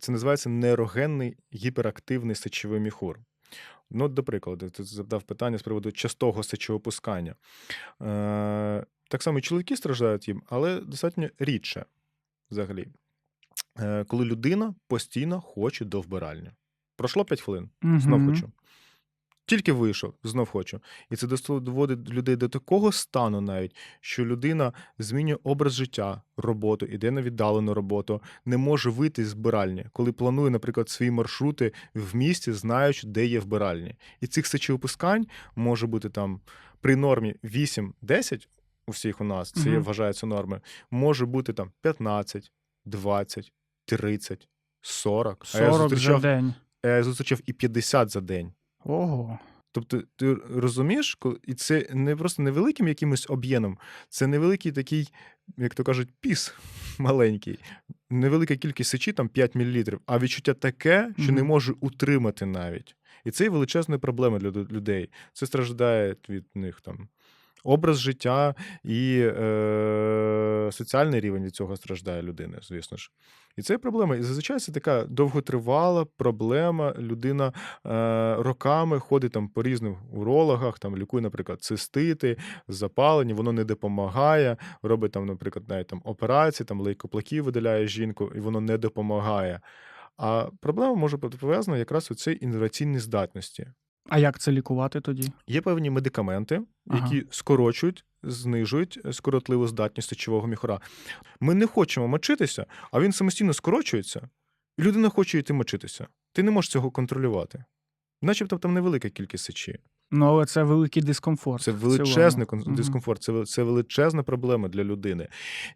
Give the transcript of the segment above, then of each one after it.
Це називається нейрогенний гіперактивний сечовий міхур. Ну, до прикладу, ти задав питання з приводу частого сечовипускання. Е, так само і чоловіки страждають їм, але достатньо рідше взагалі. Е, коли людина постійно хоче до вбиральні. Пройшло 5 хвилин, знов хочу. Тільки вийшов, знов хочу. І це доводить людей до такого стану навіть, що людина змінює образ життя, роботу, іде на віддалену роботу, не може вийти з вбиральні, коли планує, наприклад, свої маршрути в місті, знаючи, де є вбиральні. І цих сечовипускань може бути там при нормі 8-10 у всіх у нас, це є, Мгм. вважається норми, може бути там 15, 20, 30, 40. А я 40 за день. а я зустрічав і 50 за день. Ого. Тобто, ти розумієш, і це не просто невеликим якимось об'ємом, це невеликий такий, як то кажуть, піс маленький, невелика кількість сечі, там 5 мл, а відчуття таке, що не може утримати навіть. І це є величезна проблема для людей. Це страждає від них там. Образ життя і е, соціальний рівень від цього страждає людина, звісно ж. І це є проблема. І зазвичай це така довготривала проблема. Людина е, роками ходить там по різним урологах, там лікує, наприклад, цистити, запалення, воно не допомагає. Робить там, наприклад, навіть там операції, там лейкоплаки видаляє жінку, і воно не допомагає. А проблема може бути пов'язана якраз у цій інноваційній здатності. А як це лікувати тоді? Є певні медикаменти, Ага. які скорочують, знижують скоротливу здатність сечового міхура. Ми не хочемо мочитися, а він самостійно скорочується, і людина хоче йти мочитися. Ти не можеш цього контролювати. Начебто там невелика кількість сечі. Ну, але це великий дискомфорт. Це цілому. величезний кон- дискомфорт, це, це величезна проблема для людини.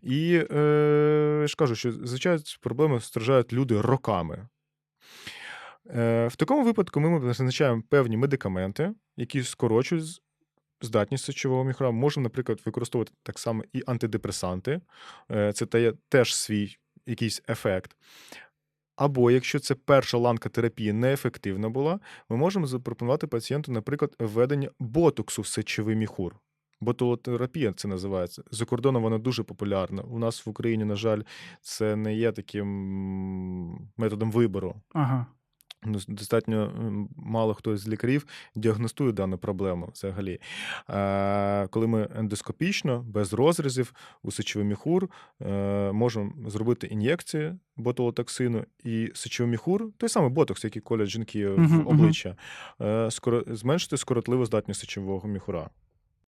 І е, я ж кажу, що звичайно проблеми страждають люди роками. Е, в такому випадку ми назначаємо певні медикаменти, які скорочують здатність сечового міхура. Можемо, наприклад, використовувати так само і антидепресанти. Е, це дає теж свій якийсь ефект. Або якщо це перша ланка терапії неефективна була, ми можемо запропонувати пацієнту, наприклад, введення ботоксу в сечовий міхур. Ботулотерапія це називається. За кордоном вона дуже популярна. У нас в Україні, на жаль, це не є таким методом вибору. Ага. Достатньо мало хто з лікарів діагностує дану проблему взагалі. Коли ми ендоскопічно, без розрізів у сечовий міхур е, можемо зробити ін'єкції ботулотоксину і сечовий міхур, той самий ботокс, який колять жінки в обличчя, е, зменшити скоротливу здатність сечового міхура.